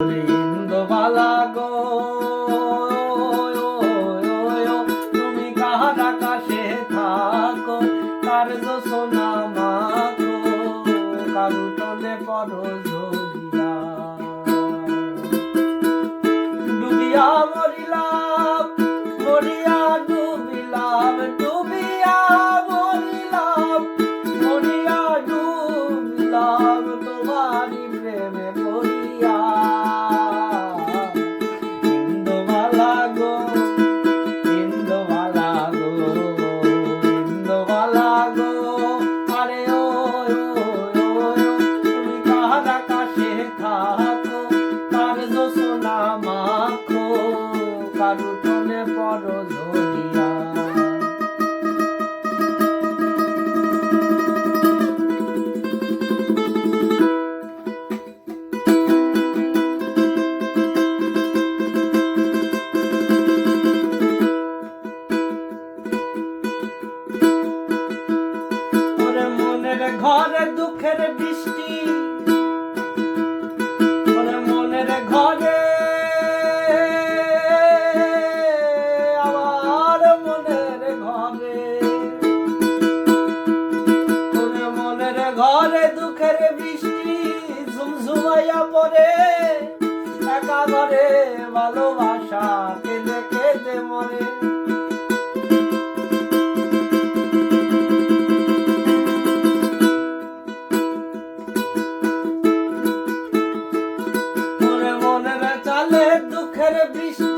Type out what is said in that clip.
বৃন্দবালা তুমি কাহার আকাশে থাকো কার সোনা মাগো কারুটলে পর ঝরিয়া ঘরে দুঃখের বৃষ্টি মনে মনের ঘরে আবার মনের ঘরে। মনে মনের ঘরে দুঃখের বৃষ্টি ঝুমঝুমাইয়া পড়ে। bicho.